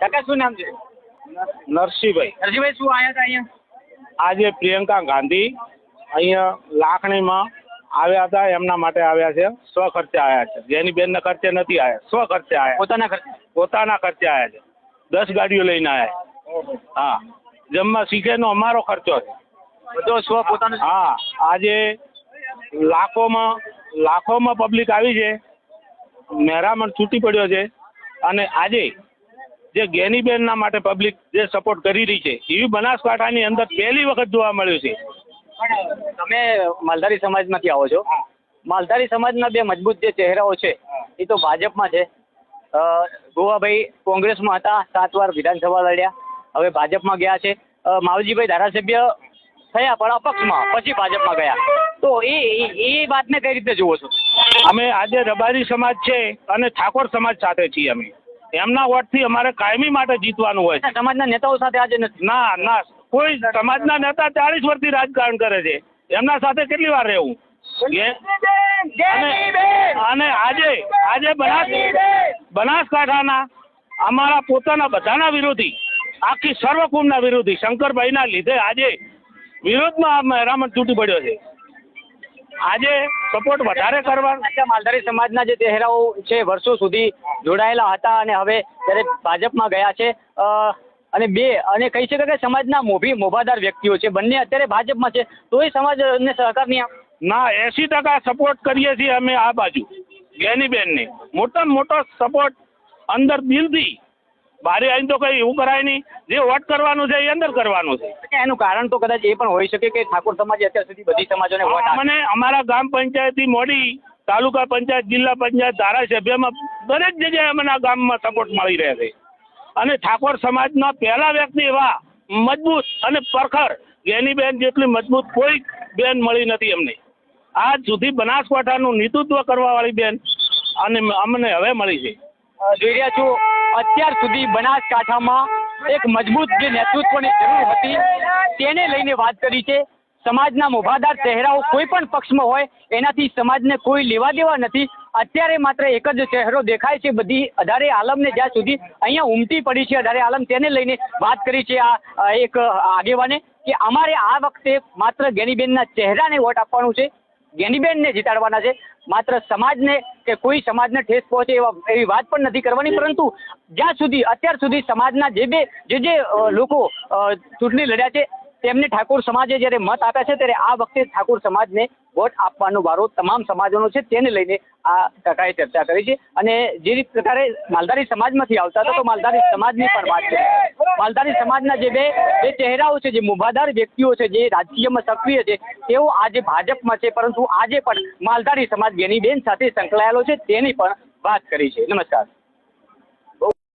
કાકા શું નામ છે? નરસિંહભાઈ. નરસિંહભાઈ શું આવ્યા હતા અહીંયા? આજે પ્રિયંકા ગાંધી અહીંયા લાખણીમાં આવ્યા હતા એમના માટે આવ્યા છે. સ્વ ખર્ચે આવ્યા છે. જેની બેનના ખર્ચે નથી આવ્યા સ્વ ખર્ચે આવ્યા પોતાના ખર્ચે? પોતાના ખર્ચે આવ્યા છે. દસ ગાડીઓ લઈને આવ્યા હા. જમવા શીખેનો અમારો ખર્ચો છે. બધો સ્વ પોતાનો હા. આજે લાખોમાં લાખોમાં પબ્લિક આવી છે. મહેરામણ છૂટી પડ્યો છે. અને આજે જે ગેનીબેનના માટે પબ્લિક જે સપોર્ટ કરી રહી છે એવી બનાસકાંઠાની અંદર પહેલી વખત જોવા મળ્યું છે. તમે માલધારી સમાજમાંથી આવો છો. માલધારી સમાજના બે મજબૂત જે ચહેરાઓ છે એ તો ભાજપમાં છે. ગોવાભાઈ કોંગ્રેસમાં હતા સાત વાર વિધાનસભા લડ્યા. હવે ભાજપમાં ગયા છે. માવજીભાઈ ધારાસભ્ય થયા પણ અપક્ષમાં પછી ભાજપમાં ગયા. તો એ- એ વાતને કઈ રીતે જુઓ છો? અમે આજે રબારી સમાજ છે અને ઠાકોર સમાજ સાથે છીએ અમે. એમના વોટથી અમારે કાયમી માટે જીતવાનું હોય છે. સમાજના નેતાઓ સાથે આજે નથી. ના ના. કોઈ સમાજના નેતા ચાલીસ વર્ષથી રાજકારણ કરે છે. એમના સાથે કેટલી વાર રહેવું? અને આજે આજે બનાસ બનાસકાંઠાના અમારા પોતાના બધાના વિરોધી આખી સર્વકુમના વિરોધી શંકરભાઈના લીધે આજે વિરોધમાં મહેરામણ તૂટી પડ્યો છે. આજે સપોર્ટ વધારે કરવા માલધારી સમાજના જે ચહેરાઓ છે વર્ષો સુધી જોડાયેલા હતા અને હવે ત્યારે ભાજપમાં ગયા છે અને બે અને કહી શકાય કે સમાજના મોભી મોભાદાર વ્યક્તિઓ છે. બંને અત્યારે ભાજપમાં છે. તોય સમાજને સહકાર નહીં ના એસી ટકા સપોર્ટ કરીએ છીએ અમે આ બાજુ ગેનીબેનને. મોટામાં મોટો સપોર્ટ અંદર દિલથી બારે આવીને તો કંઈ એવું કરાય નહીં. જે વોટ કરવાનું છે એ અંદર કરવાનું છે. કે એનું કારણ તો કદાચ એ પણ હોઈ શકે કે ઠાકોર સમાજે અત્યાર સુધી બધી સમાજોને વોટ મને અમારા ગામ પંચાયતથી મોડી તાલુકા પંચાયત જિલ્લા પંચાયત ધારાસભ્યમાં દરેક જગ્યાએ અમને આ ગામમાં સપોર્ટ મળી રહે છે. અને ઠાકોર સમાજના પહેલા વ્યક્તિ એવા મજબૂત અને પરખર ગેનીબેન જેટલી મજબૂત કોઈ બેન મળી નથી અમને. આજ સુધી બનાસકાંઠાનું નેતૃત્વ કરવાવાળી બેન અને અમને હવે મળી છે. જોઈ રહ્યા છો અત્યાર સુધી બનાસકાંઠામાં એક મજબૂત જે નેતૃત્વની જરૂર હતી, તેને લઈને વાત કરી છે. સમાજના મોભાદાર ચહેરાઓ કોઈ પણ પક્ષમાં હોય, એનાથી સમાજને કોઈ લેવા દેવા નથી. અત્યારે માત્ર એક જ ચહેરો દેખાય છે, બધી અઢારે આલમને જ્યાં સુધી અહીંયા ઉમટી પડી છે, અઢારે આલમ, તેને લઈને વાત કરી છે આ એક આગેવાને કે અમારે આ વખતે માત્ર ગેનીબેનના ચહેરાને વોટ આપવાનું છે. ગેનીબેનને જીતાડવાના છે. માત્ર સમાજને કે કોઈ સમાજને ઠેસ પહોંચે એવા એવી વાત પણ નથી કરવાની, પરંતુ જ્યાં સુધી અત્યાર સુધી સમાજના જે બે જે જે લોકો ચૂંટણી લડ્યા છે તેમને ઠાકોર સમાજે જ્યારે મત આપ્યા છે, ત્યારે આ વખતે ઠાકોર સમાજને વોટ આપવાનો વારો તમામ સમાજોનો છે, તેને લઈને આ કાકાએ ચર્ચા કરી છે. અને જે રીત પ્રકારે માલધારી સમાજમાંથી આવતા હતા, તો માલધારી સમાજની પણ વાત છે. માલધારી સમાજના જે બે બે ચહેરાઓ છે, જે મુભાદાર વ્યક્તિઓ છે, જે રાજકીયમાં સક્રિય છે, તેઓ આજે ભાજપમાં છે, પરંતુ આજે પણ માલધારી સમાજ બેની બેન સાથે સંકળાયેલો છે, તેની પણ વાત કરી છે. નમસ્કાર.